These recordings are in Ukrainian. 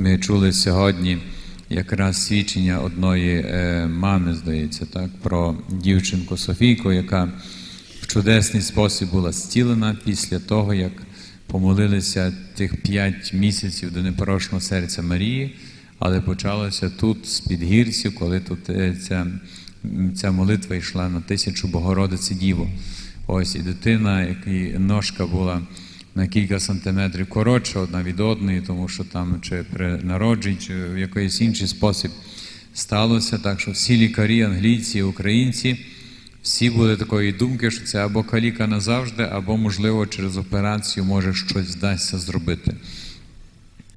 Ми чули сьогодні якраз свідчення одної е, мами, здається, так, про дівчинку Софійку, яка в чудесний спосіб була зцілена після того, як помолилися тих п'ять місяців до непорочного серця Марії, але почалося тут, з підгірців, коли тут е, ця, ця молитва йшла на тисячу Богородиці Діву. Ось і дитина, якій ножка була на кілька сантиметрів коротша одна від одної, тому що там чи при чи в якийсь інший спосіб сталося. Так що всі лікарі, англійці, українці, всі були такої думки, що це або каліка назавжди, або, можливо, через операцію може щось вдасться зробити.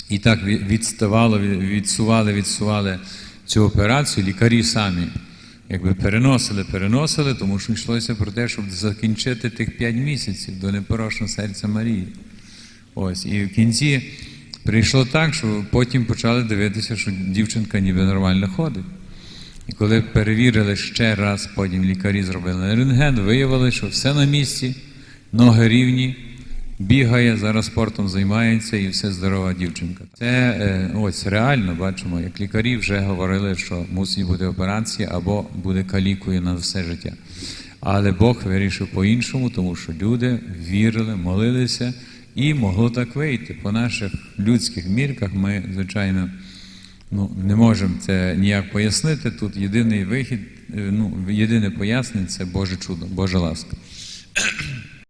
І так відставало, відсували, відсували цю операцію. Лікарі самі якби переносили, переносили, тому що йшлося про те, щоб закінчити тих п'ять місяців до непорочного серця Марії. Ось. І в кінці прийшло так, що потім почали дивитися, що дівчинка ніби нормально ходить. І коли перевірили ще раз, потім лікарі зробили рентген, виявили, що все на місці, ноги рівні, бігає, зараз спортом займається і все здорова дівчинка. Це е, ось реально бачимо, як лікарі вже говорили, що мусить бути операція або буде калікою на все життя. Але Бог вирішив по-іншому, тому що люди вірили, молилися і могло так вийти. По наших людських мірках ми, звичайно, Ну, не можемо це ніяк пояснити. Тут єдиний вихід, е, ну, єдине пояснення це Боже чудо, Божа ласка.